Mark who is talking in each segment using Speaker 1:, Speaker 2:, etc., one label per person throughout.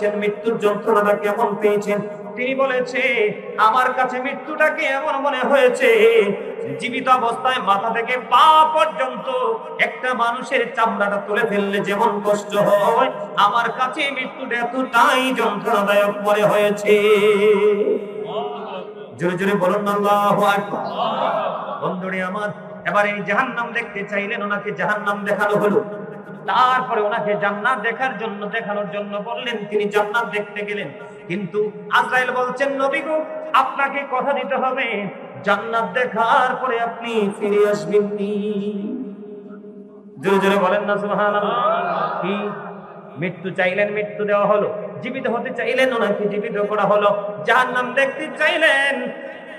Speaker 1: পেয়েছেন মৃত্যুর যন্ত্রণাটা কেমন পেয়েছেন? তিনি বলেছে, আমার কাছে মৃত্যুটাকে এমন মনে হয়েছে? জীবিত অবস্থায় মাথা থেকে পা পর্যন্ত একটা মানুষের চামড়াটা তুলে ফেললে যেমন কষ্ট হয়, আমার কাছে মৃত্যুটা এতটাই যন্ত্রণাদায়ক মনে হয়েছে। জোরে জোরে বলুন বন্ধুরে আমার, এবার এই জাহান্নাম দেখতে চাইলেন, ওনাকে জাহান্নাম দেখানো হলো। তারপরে ওনাকে জান্নাত দেখার জন্য, দেখানোর জন্য বললেন, তিনি জান্নাত দেখতে গেলেন। কিন্তু আজরাইল বলছেন, নবী গো, আপনাকে কথা দিতে হবে। জান্নাত দেখার পরে আপনি ফিরে আসবেন জোরে জোরে বলেন না, সুবহানাল্লাহ। কি? মৃত্যু চাইলেন, মৃত্যু দেওয়া হলো। জীবিত হতে চাইলেন, ওনাকে জীবিত করা হলো। জাহান্নাম দেখতে চাইলেন,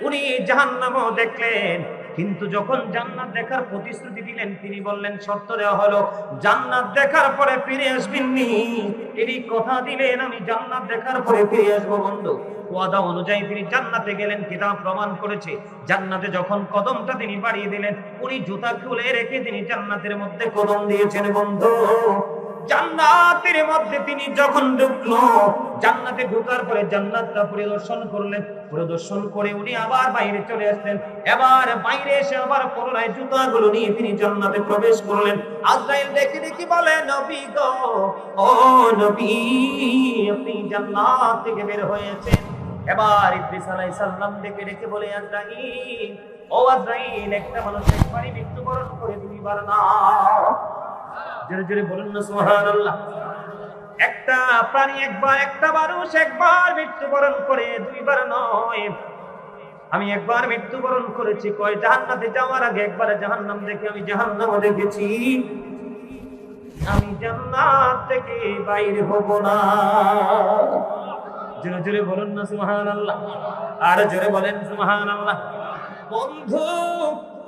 Speaker 1: উনি জাহান্নামও দেখলেন। কিন্তু যখন জান্নাত দেখার প্রতিশ্রুতি দিলেন, তিনি বললেন, শর্ত দেওয়া হলো, জান্নাত দেখার পরে ফিরে আসবেন নি। তিনি কথা দিলেন, আমি জান্নাত দেখার পরে ফিরে আসব বন্ধু। ওয়াদা অনুযায়ী তিনি জান্নাতে গেলেন, কিতাব প্রমাণ করেছে। জান্নাতে যখন কদমটা তিনি বাড়িয়ে দিলেন, উনি জুতা খুলে রেখে তিনি জান্নাতের মধ্যে কদম দিয়েছেন বন্ধু। জান্নাতের মধ্যে তিনি যখন ঢুকলো, জান্নাতে ঢোকার পরে জান্নাতটা পরিদর্শন করলেন। পরিদর্শন করে উনি আবার বাইরে চলে আসলেন। এবার বাইরে এসে আবার পুনরায় জুতাগুলো নিয়ে তিনি জান্নাতে প্রবেশ করলেন। আজরাইল দেখে দেখি বলে, নবী গো, ও নবী, আপনি জান্নাত থেকে বের হয়েছেন। এবার ইদ্রিস আলাইহিস সালাম দেখে দেখে বলে, আজরাইল, ও আজরাইল, একটা মানুষ একবারই মৃত্যুবরণ করে দুইবার না। জোরে জোরে বলুন না, সুবহানাল্লাহ। একটা প্রাণী একবার, একটা মানুষ একবার মৃত্যুবরণ করে, দুইবার নয়। আমি একবার মৃত্যুবরণ করেছি, কয় জাহান্নাতে যাওয়ার আগে একবার জাহান্নাম দেখে আমি জাহান্নামও দেখেছি। আমি জান্নাত থেকে বাইরে হব না। জোরে জোরে বলুন না, সুবহানাল্লাহ। আর জোরে বলেন, সুবহানাল্লাহ। বন্ধু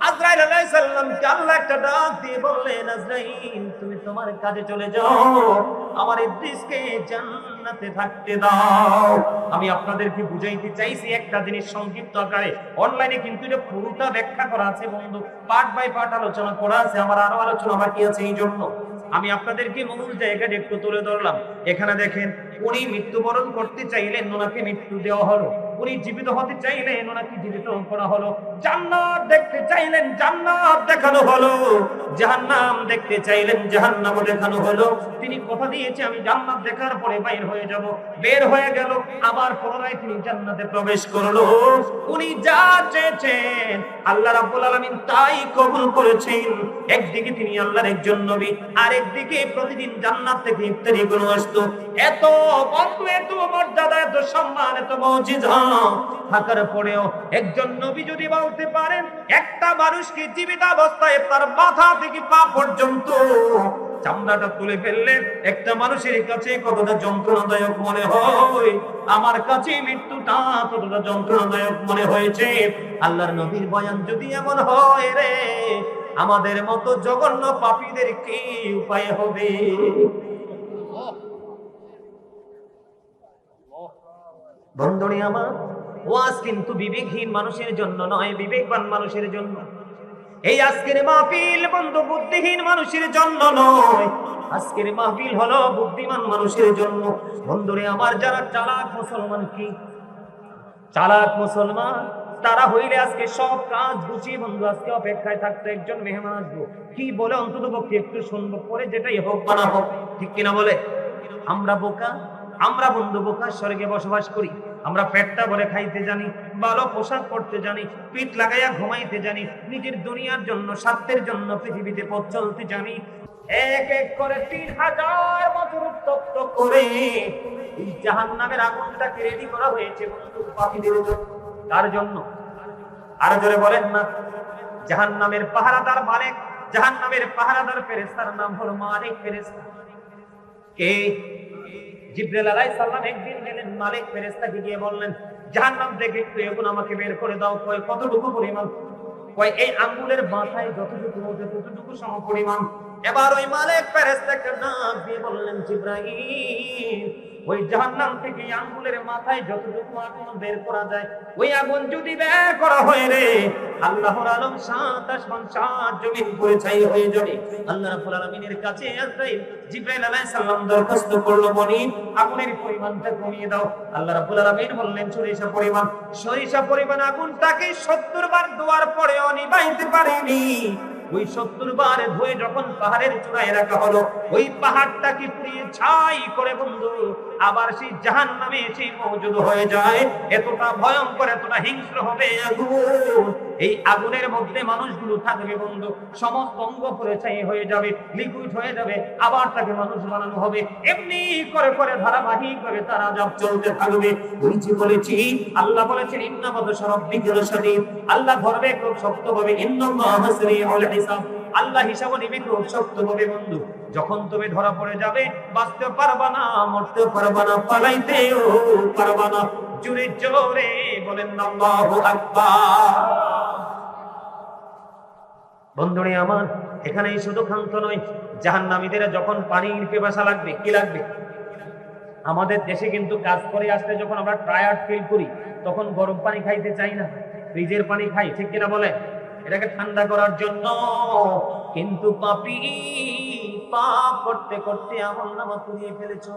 Speaker 1: আজরাইল আলাইহিস সালামকে আল্লাহ একটা ডাক দিয়ে বললেন, আজরাইল, তুমি তোমার কাজে চলে যাও। আমার ইদ্রিসকে জান্নাতে থাকতে দাও। আমি আপনাদেরকে বুঝাইতে চাইছি একটা জিনিস সংক্ষিপ্ত আকারে। অনলাইনে কিন্তু এটা পুরোটা ব্যাখ্যা করা আছে বন্ধু। পার্ট বাই পার্ট আলোচনা করা আছে। আমার আরও আলোচনা বাকি আছে এই জন্য। আমি আপনাদেরকে মূল জায়গাটা একটু তুলে ধরলাম। এখানে দেখেন, উনি মৃত্যুবরণ করতে চাইলেন, ওনাকে মৃত্যু দেওয়া হলো। উনি জীবিত হতে চাইলেন, ওনাকে জীবিত করা হলো। জান্নাত দেখতে চাইলেন, জান্নাত দেখানো হলো। জাহান্নাম দেখতে চাইলেন, জাহান্নামও দেখানো হলো। তিনি কথা দিয়েছে, আমি জান্নাত দেখার পরে বাইর হয়ে যাব। বের হয়ে গেল, আবার পুনরায় তিনি জান্নাতে প্রবেশ করল। উনি যা চেয়েছেন, আল্লাহ রাব্বুল আলামিন তাই কবুল করেছেন। একদিকে তিনি আল্লাহর একজন নবী, আরেকদিকে প্রতিদিন জান্নাত থেকে ইফতারি গুলো আসতো। এত বন্ধু এত মর্যাদা এত সম্মান, এত থাকার পরেও একজন নবী যদি বলতে পারেন, একটা মানুষকে জীবিত অবস্থায় তার মাথা থেকে পা পর্যন্ত চামড়াটা তুলে ফেললে একটা মানুষের কাছে কতটা যন্ত্রণাদায়ক মনে হয়? আমার কাছে মৃত্যুটা ততটা যন্ত্রণাদায়ক মনে হয়েছে? আল্লাহর নবীর বয়ান যদি এমন হয় রে, আমাদের মতো জঘন্য পাপীদের কি উপায় হবে? বন্ধুরে আমার। ওয়াজ কিন্তু বিবেকহীন মানুষের জন্য নয়, বিবেকবান মানুষের জন্য। এই আজকের মাহফিল বন্ধু বুদ্ধিহীন মানুষের জন্য নয়। আজকের মাহফিল হলো বুদ্ধিমান মানুষের জন্য। বন্ধুরে আমার, যারা চালাক মুসলমান কি? চালাক মুসলমান? তারা হইলে আজকে সব কাজ গুছিয়ে বন্ধু, আজকে অপেক্ষায় থাকতো একজন মেহমান আসব। কি বলে অন্তত পক্ষে একটু শুনব, পরে যেটাই হোক বানা হোক। ঠিক কিনা বলে? আমরা বোকা? আমরা বন্ধু বোকা স্বর্গে বসবাস করি, আমরা পেটটা ভরে খাইতে জানি, ভালো পোশাক পরতে জানি, পিঠ লাগাইয়া ঘুমাইতে জানি, নিজের দুনিয়ার জন্য, স্বার্থের জন্য পৃথিবীতে পথ চলতে জানি। এক এক করে তিন হাজার বছর উত্তপ্ত করে জাহান নামের আগুনটাকে রেডি করা হয়েছে বন্ধু পাখিদের তার জন্য? আর জোরে বলেন না। জাহান নামের পাহারাদার মালিক জাহান নামের পাহারাদার ফেরেস্তার নাম হলো মালিক ফেরেস্তা কে? জিব্রাইল আলাইহিস সালাম একদিন গেলেন, মালিক ফেরেশতাকে গিয়ে বললেন জাহান্নাম থেকে একটু এখন আমাকে বের করে দাও, কয় কতটুকু পরিমাণ? কয়, এই আঙ্গুলের মাথায় যতটুকু হতে ততটুকু সম পরিমাণ। এবার ওই মালিক ফেরেশতাকে নাম দিয়ে বললেন, জিব্রাইল ওই জাহান্নাম থেকে আঙ্গুলের মাথায় যতটুকু আগুন বের করা যায়, ওই আগুন যদি বের করা হয় রে, আল্লাহর আলম সাত আসমান জমিন করে হয়ে যাবে। আল্লাহ রাব্বুল আলামিনের কাছে জিব্রাইল দরখাস্ত করল, বনি, আগুনের পরিমাণটা কমিয়ে দাও। আল্লাহ বললেন, সরিষা পরিমাণ সরিষা পরিমাণ আগুনটাকে 70 বার দোয়ার পরে পারেনি। ওই সত্তর বার ধুয়ে যখন পাহাড়ের চূড়ায় রাখা হলো, ওই পাহাড়টাকে পুড়িয়ে ছাই করে বন্ধু? আবার সেই জাহান নামে সেই মজুদ হয়ে যায়। এতটা ভয়ঙ্কর, এতটা হিংস্র হবে এই আগুনের মধ্যে মানুষগুলো থাকবে বন্ধু, সমস্ত অঙ্গ পরে ছাই হয়ে যাবে লিকুইড হয়ে যাবে, আবার তাকে মানুষ বানানো হবে। এমনি করে করে ধারাবাহিক ভাবে তারা যাব চলতে থাকবে। যে বলেছি, আল্লাহ বলেছেন ইন্নামাদ সরব্বিকুল শদীদ আল্লাহ ধরবে খুব শক্তভাবে ইন্নাল্লাহা সারিউল হিসাব। আল্লাহ হিসাব নিবে খুব শক্তভাবে বন্ধু। যখন তুমি ধরা পড়ে যাবে, বাঁচতে পারবা না, মরতে পারবা না, পালাইতেও পারবা না। জোরে জোরে বলেন, আল্লাহু আকবার। বন্ধুরে আমার, এখানেই শুধু ক্ষান্ত নয় জাহান্নামীদের যখন পানির পিপাসা লাগবে, কি লাগবে? আমাদের দেশে কিন্তু কাজ করে আসতে যখন আমরা টায়ার্ড ফিল করি, তখন গরম পানি খাইতে চাই না। ফ্রিজের পানি খাই, ঠিক কিনা বলে? এটাকে ঠান্ডা করার জন্য। কিন্তু পাপি, পাপ করতে করতে আমল নামা পুড়িয়ে ফেলেছো।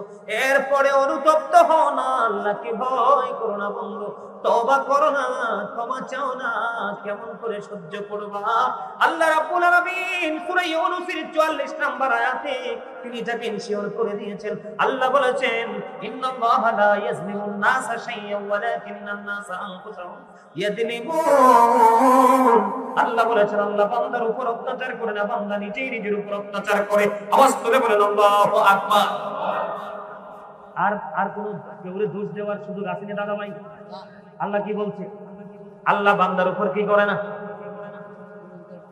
Speaker 1: এরপরে অনুতপ্ত হও না, আল্লাহকে ভয় করো না বন্ধু। তবা করো না, ক্ষমা চাও না, কেমন করে সহ্য করবা? আল্লাহ আলামিন সূরা ইউনূসের 44 নম্বর আয়াতে তিনি করে দিয়েছেন, আল্লাহ বলেছেন, ইন্নাল্লাহা লা ইয়াজলিমুন নাসা ওয়ালাকিন্নান নাসা আনফুসাহুম ইয়াজলিমুন। আল্লাহ বলেছেন, আল্লাহ বান্দার উপর অত্যাচার করে না, বান্দা নিজেই নিজের উপর অত্যাচার করে। আওয়াজ বলেন, আল্লাহু আকবার। আর আর কোন দোষ দেওয়ার সুযোগ আসেনি দাদা ভাই আল্লাহ কি বলছে? আল্লাহ বান্দার উপর কি করে না?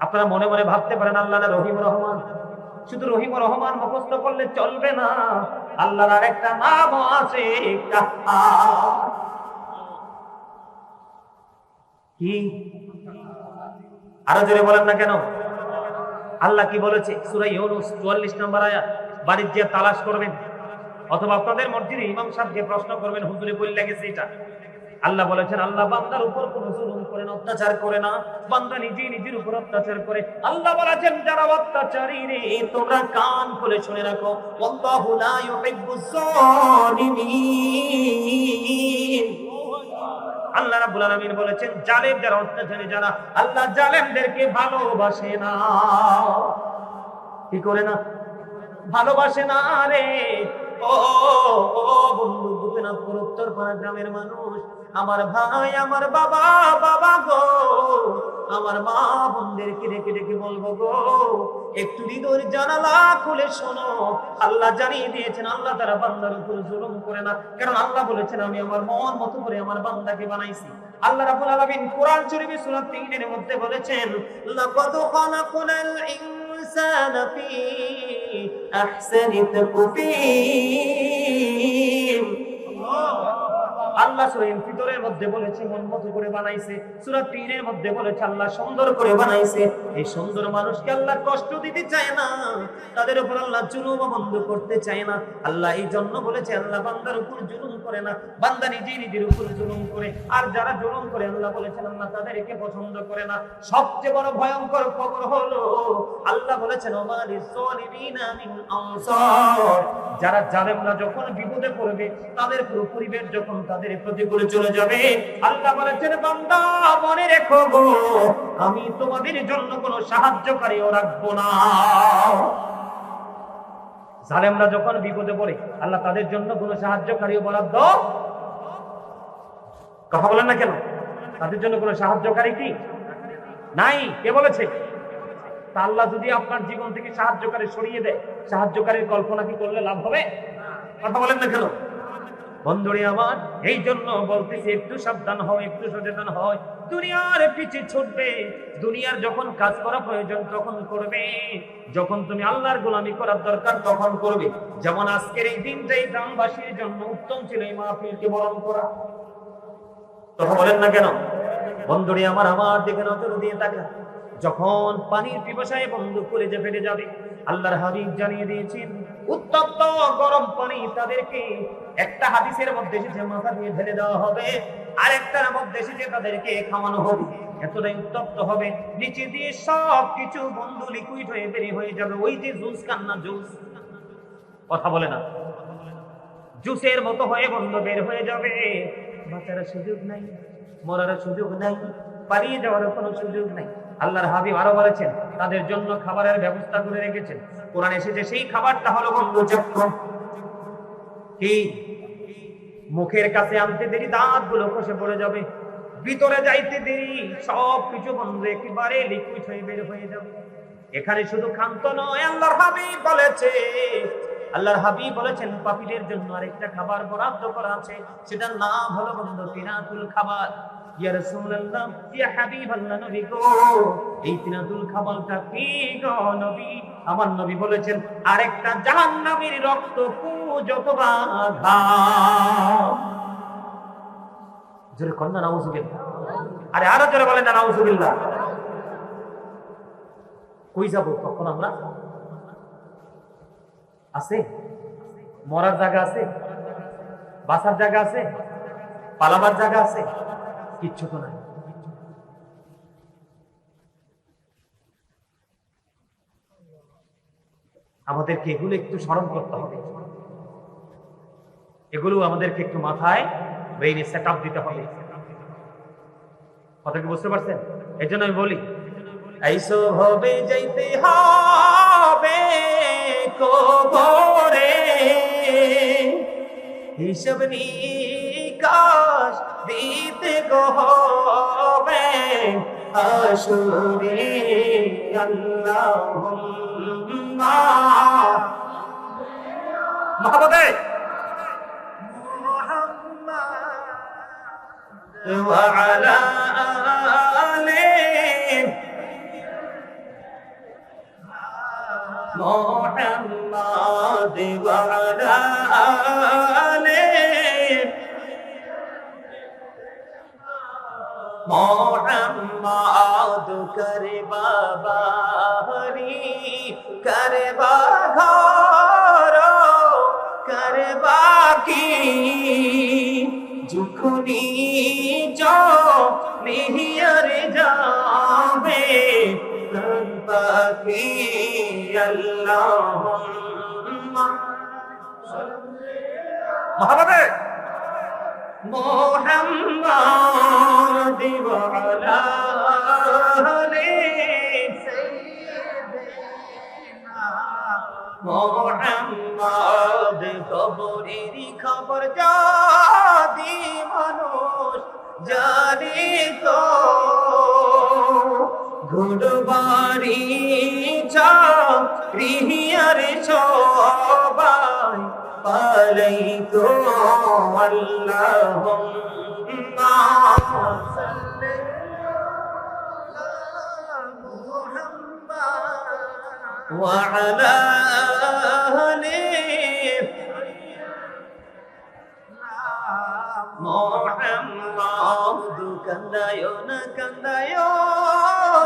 Speaker 1: আপনারা মনে মনে ভাবতে পারেন আল্লাহ না রহিম রহমান। শুধু রহিম রহমান মুখস্থ করলে চলবে না। আল্লাহর আরেকটা নাম আছে কি? আরও জোরে বলেন না কেন? আল্লাহ কি বলেছে? সূরা ইউনূস 44 নম্বর আয়াত, বাড়ির যে তালাশ করবেন, অথবা আপনাদের মসজিদে ইমাম সাহেবকে প্রশ্ন করবেন, হুজুরে বললে গেছে এটা। আল্লাহ বলেছেন, আল্লাহ বান্দার উপর কোনো জুলুম করে না, অত্যাচার করে না। বান্দা নিজেই নিজের উপর অত্যাচার করে। আল্লাহ বলেছেন, যারা অত্যাচারী রে, তোমরা কান খুলে শুনে রাখো। আল্লাহু লা জালিমিন আল্লাহ রাব্বুল আলামিন বলেছেন, জালেম যারা অত্যাচারী, যারা আল্লাহ জালেমদেরকে ভালোবাসে না। কি করে না? ভালোবাসে না রে। গ্রামের মানুষ, আমার ভাই, আমার বাবা বাবা গো, আমার মা বোনদেরকে ডেকে ডেকে বলব গো, একটু হৃদয়ের জানালা খুলে শোনো। আল্লাহ জানিয়ে দিয়েছেন, আল্লাহ তারা বান্দার উপর জুলুম করে না। কারণ আল্লাহ বলেছেন, আমি আমার মন মতো করে আমার বান্দাকে বানাইছি। আল্লাহ রাব্বুল আলামিন কোরআন শরীফে সূরা 3 এর মধ্যে বলেছেন, লাকাদ খালাকনাল ইনসানা ফি أحسن تكفير আল্লাহ সূরা ইনফিতরের মধ্যে বলেছে মন মতো করে বানাইছে। সূরা 3 এর মধ্যে বলেছে, আল্লাহ সুন্দর করে বানাইছে। এই সুন্দর মানুষকে আল্লাহ কষ্ট দিতে চায় না। তাদের উপর আল্লাহ জুলুম বন্ধ করতে চায় না। আল্লাহ এই জন্য বলেছে, আল্লাহ বান্দার উপর জুলুম করে না। বান্দা নিজেই নিজের উপর জুলুম করে। আর যারা জুলুম করে, আল্লাহ বলেছেন, আল্লাহ তাদেরকে পছন্দ করে না। সবচেয়ে বড় ভয়ঙ্কর খবর হলো, আল্লাহ বলেছেন যারা জালেমরা যখন বিপদে পড়বে, তাদের পুরো পরিবেশ যখন তাদের আমি তোমাদের জন্য কোনো সাহায্যকারীও রাখব না। জালেমরা যখন বিপদে পড়ে, আল্লাহ তাদের জন্য কোনো সাহায্যকারীও বরাদ্দ কথা বলেন না কেন? তাদের জন্য কোনো সাহায্যকারী কি? নাই, কে বলেছে? তা আল্লাহ যদি আপনার জীবন থেকে সাহায্যকারী সরিয়ে দেয়, সাহায্যকারীর কল্পনা কি করলে লাভ হবে? কথা বলেন না কেন? বন্ধুরে আমার এই জন্য বলতেছি, একটু সাবধান হও, একটু সচেতন হয় দুনিয়ার পিছে ছুটবে, দুনিয়ার যখন কাজ করা প্রয়োজন তখন করবে। যখন তুমি আল্লাহর গোলামি করার দরকার তখন করবে। যেমন আজকের এই দিনটাই গ্রামবাসীর জন্য উত্তম ছিল এই মাহফিলকে বরণ করা। কথা বলেন না কেন? বন্ধুরে আমার আমার দিকে নজর দিয়ে তাকা যখন পানির পিপাসায় বন্ধু করে যে ফেটে যাবে, আল্লাহর হাবিব জানিয়ে দিয়েছেন, উত্তপ্ত গরম পানি তাদেরকে একটা হাদিসের মধ্যে এসেছে, মাথা দিয়ে ঢেলে দেওয়া হবে। আর একটার মধ্যে এসেছে, তাদেরকে খাওয়ানো হবে। এতটাই উত্তপ্ত হবে। নিচে দিয়ে সব কিছু বন্ধু লিকুইড হয়ে হয়ে যাবে। ওই যে জুস জুস। কথা বলে না। জুসের মতো হয়ে বন্ধ বের হয়ে যাবে। বাঁচার সুযোগ নাই, মরার সুযোগ নাই, পালিয়ে যাওয়ার কোনো সুযোগ নাই। আল্লাহর হাবিব আরও বলেছেন, তাদের জন্য খাবারের ব্যবস্থা করে রেখেছেন। কোরআন এসেছে, সেই খাবারটা হলো বন্ধু চক্র। কি মুখের কাছে আনতে দেরি দাঁতগুলো খসে পড়ে যাবে। ভিতরে যাইতে দেরি সব কিছু বন্ধ, একেবারে লিকুইড হয়ে বের হয়ে যাবে। এখানে শুধু ক্ষান্ত নয়, আল্লাহর হাবিব বলেছে, আল্লাহর হাবিব বলেছেন, পাপীদের জন্য আরেকটা খাবার বরাদ্দ করা আছে, সেটার নাম হলো বন্ধ, তিনাতুল খাবার। ইয়া রাসূলুল্লাহ, ইয়া নবী গো, এই তিনাতুল খাবারটা কি গো, নবী? আমার নবী বলেছেন, আরেকটা জাহান্নামীর রক্ত ঘাম জোরে কন্যা নাউজুবিল্লাহ। আরে আরও জোরে বলেন না, নাউজুবিল্লাহ। কই যাব তখন আমরা? আছে? মরার জায়গা আছে? বাসার জায়গা আছে? পালাবার জায়গা আছে? কিচ্ছু তো নাই। আমাদেরকে এগুলো একটু স্মরণ করতে হবে। এগুলো আমাদেরকে একটু মাথায় ব্রেইনে সেট আপ দিতে হবে। কথা কি বুঝতে পারছেন? এই জন্য আমি বলি এইসো হবে যাইতে হবে কবরে। হিসব নিকাশ দিতে গো হবে আসুরে আল্লাহুম্মা মহাবতে وعلى آله محمد وعلى آله محمد کربا باری করবা কি যখনি মিহিয়ার যাবে করবা কি আল্লাহুম্মা। মহাবাবে মোহাম্মদ কবরের খবর যদি মানুষ জানি তো ঘুরবারি চাকরিয়ার সবাই পালাই তো আল্লাহুম্মা সাল্লি وعلى মোহাম্মদ কান্দায় না কান্দায়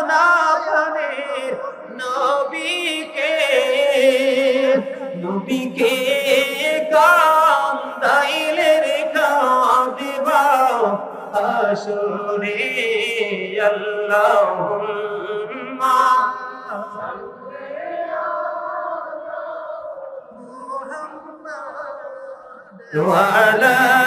Speaker 1: না প্রাণের নবীকে নবীকে কান্দাইলে রে কাঁদিবা আসরে আল্লাহুম্মা وعلى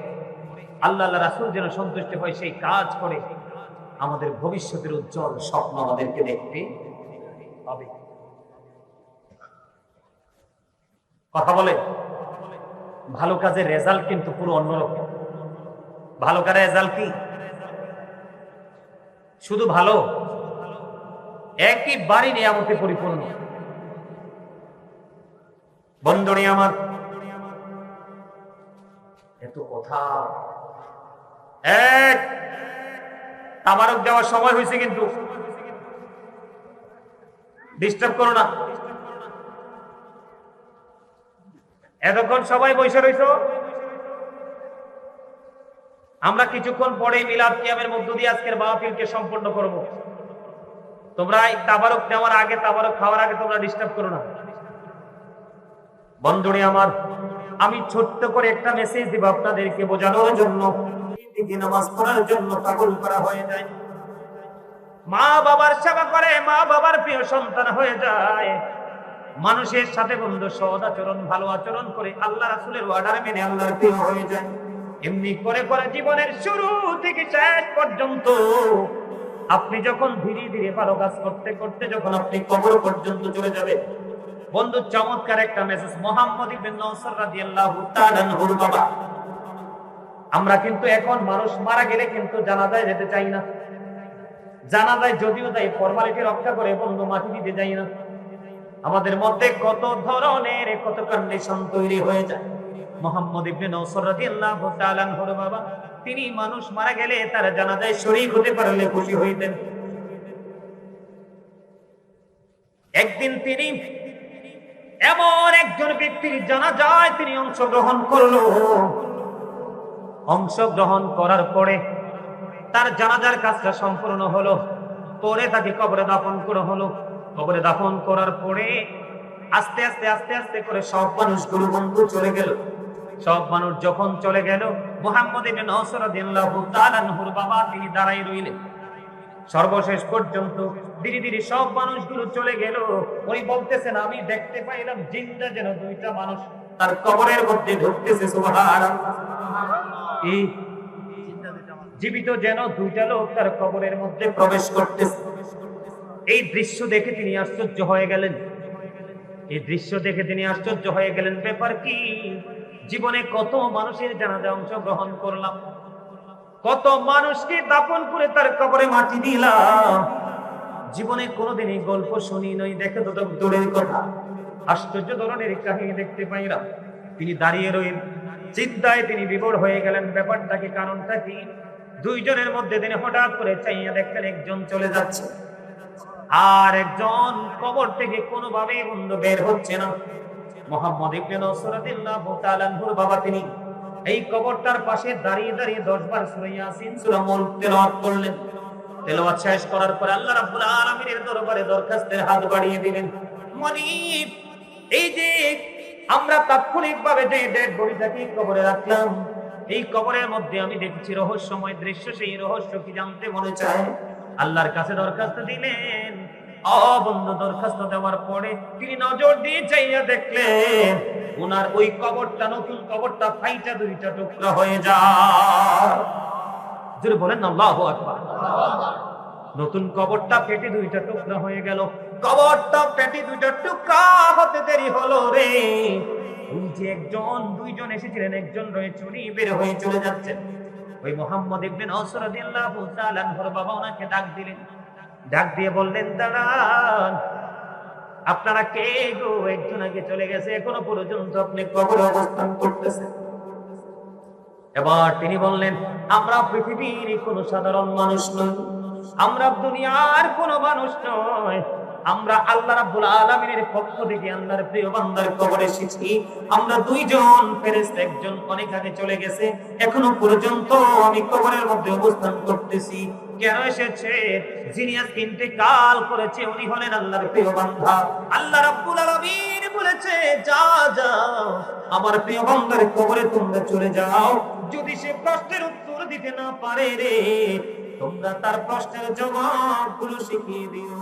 Speaker 1: আল্লাহ আল্লাহ রাসুল যেন সন্তুষ্ট হয় সেই কাজ করে, আমাদের ভবিষ্যতের উজ্জ্বল স্বপ্ন আমাদেরকে দেখতে হবে। কথা বলে? ভালো কাজের রেজাল্ট কিন্তু পুরো অন্যরকম। ভালো কাজের রেজাল্ট কি? শুধু ভালো একই বাড়ি নিয়ামতে পরিপূর্ণ। বন্ধুনি আমার, এত কথা এক। তাবারক দেওয়ার সময় হয়েছে কিন্তু। ডিস্টার্ব করো না। এতক্ষণ সবাই বসে রইছ? আমরা কিছুক্ষণ পরে মিলাদ কিয়ামের মধ্য দিয়ে আজকের বাবা মাহফিলকে সম্পন্ন করব। তোমরা তাবারক নেওয়ার আগে, তাবারক খাওয়ার আগে তোমরা ডিস্টার্ব করো না। বন্ধুরে আমার, আমি ছোট্ট করে একটা মেসেজ দিব আপনাদেরকে বোঝানোর জন্য। দিকে নামাজ পড়ার জন্য পাগল করা হয়ে যায় মা বাবার সেবা করে, মা বাবার প্রিয় সন্তান হয়ে যায়। মানুষের সাথে বন্ধু সদ আচরণ, ভালো আচরণ করে আল্লাহ রাসুলের অর্ডার মেনে আল্লাহর প্রিয় হয়ে যায়। এমনি করে করে জীবনের শুরু থেকে শেষ পর্যন্ত আপনি যখন ধীরে ধীরে ভালো কাজ করতে করতে যখন আপনি কবর পর্যন্ত চলে যাবে বন্ধু, চমৎকার একটা মেসেজ মোহাম্মদ ইবনে নওসর রাদিয়াল্লাহু তাআলা বাবা। আমরা কিন্তু এখন মানুষ মারা গেলে কিন্তু জানাজায় যেতে চাই না। জানাজায় যদিও যাই ফরমালিটি রক্ষা করে বন্ধু মাটি দিতে যাই না। আমাদের মধ্যে কত ধরনের, কত কন্ডিশন তৈরি হয়ে যায়। মোহাম্মদ ইবনে নওসর রাদিয়াল্লাহু তাআলা আনহুর বাবা, তিনি মানুষ মারা গেলে তার জানাজায় শরীক হতে পারলে খুশি হইতেন। একদিন তিনি এমন একজন ব্যক্তির জানা যায় তিনি অংশগ্রহণ করল। অংশগ্রহণ করার পরে তার জানাজার কাজটা সম্পূর্ণ হলো। পরে তাকে কবরে দাফন করা হলো। কবরে দাফন করার পরে আস্তে আস্তে আস্তে আস্তে করে সব মানুষগুলো বন্ধু চলে গেল। সব মানুষ যখন চলে গেল, মোহাম্মদ বাবা তিনি রইলেন। সর্বশেষ পর্যন্ত ধীরে ধীরে সব মানুষগুলো চলে গেল। উনি বলতেছেন, আমি দেখতে পাইলাম জিন্দা যেন দুইটা মানুষ তার কবরের মধ্যে ঢুকতেছে, সুবহানাল্লাহ। জীবিত যেন দুইটা লোক তার কবরের মধ্যে প্রবেশ করতে এই দৃশ্য দেখে তিনি আশ্চর্য হয়ে গেলেন। এই দৃশ্য দেখে তিনি আশ্চর্য হয়ে গেলেন। ব্যাপার কি? জীবনে কত মানুষের জানাজা অংশগ্রহণ করলাম। কত মানুষকে দাপন করে তার কবরে মাটি দিলাম। জীবনে কোনোদিন এই গল্প শুনি নই, দেখে তো দূরের কথা। আশ্চর্য ধরনের কাহিনী দেখতে পাইলাম। তিনি দাঁড়িয়ে রইল চিন্তায় তিনি বিবর হয়ে গেলেন। ব্যাপারটা কি? কারণটা কি? দুইজনের মধ্যে তিনি হঠাৎ করে চাইয়া দেখলেন একজন চলে যাচ্ছে। আর একজন কবর থেকে কোনোভাবে বন্ধ বের হচ্ছে না। মোহাম্মদ ইবনে বাবা তিনি এই কবরটার পাশে দাঁড়িয়ে দাঁড়িয়ে 10 বার করলেন। তেলাওয়াত শেষ করার পর আল্লাহ রাব্বুল আলামিনের দরবারে দরখাস্তের হাত বাড়িয়ে দিলেন। মনিব, এই যে আমরা তাৎক্ষণিকভাবে যে ডেড বডিটাকে কবরে রাখলাম। এই কবরের মধ্যে আমি দেখছি রহস্যময় দৃশ্য, সেই রহস্য কি জানতে মনে চায়? আল্লাহর কাছে দরখাস্ত দিলেন। অবন্ধ দরখাস্ত দেওয়ার পরে তিনি নজর দিয়ে চাইয়া দেখলেন ওনার ওই কবরটা, নতুন কবরটা ফাইটা দুইটা টুকরা হয়ে যায়। বলেন আল্লাহু আকবার। নতুন কবরটা ফেটে দুইটা টুকরা হয়ে গেল। কবরটা ফেটে দুইটা টুকরা হতে দেরি হলো রে। ওই যে একজন, দুইজন এসেছিলেন, একজন রয়েছে, উনি বের হয়ে চলে যাচ্ছেন। ওই মোহাম্মদ ইবনে নসর রাদিয়াল্লাহু তাআলা আনহুর বাবা ওনাকে ডাক দিলেন। ডাক দিয়ে বললেন, দাঁড়ান, আপনারা কে গো? একজন আগে চলে গেছে, এখনও পর্যন্ত আপনি কবরে অবস্থান করতেছেন। এবার তিনি বললেন, আমরা পৃথিবীর কোন সাধারণ মানুষ নই। আমরা দুনিয়ার কোন মানুষ নয়। আমরা আল্লাহ রাব্বুল আলামিনের পক্ষ থেকে আল্লাহর প্রিয় বান্দার কবরে এসেছি। আমরা দুইজন ফেরেশতা, একজন অনেক আগে চলে গেছে। এখনও পর্যন্ত আমি কবরের মধ্যে অবস্থান করতেছি। কেন এসেছে? যিনি আজকে ইন্তেকাল করেছে, উনি হলেন আল্লাহর প্রিয় বান্দা। আল্লাহ রাব্বুল আলামিন বলেছে, যা যাও আমার প্রিয় বান্দার কবরে তোমরা চলে যাও। যদি সে প্রশ্নের উত্তর দিতে না পারে রে তোমরা তার প্রশ্নের জবাবগুলো শিখিয়ে দিও।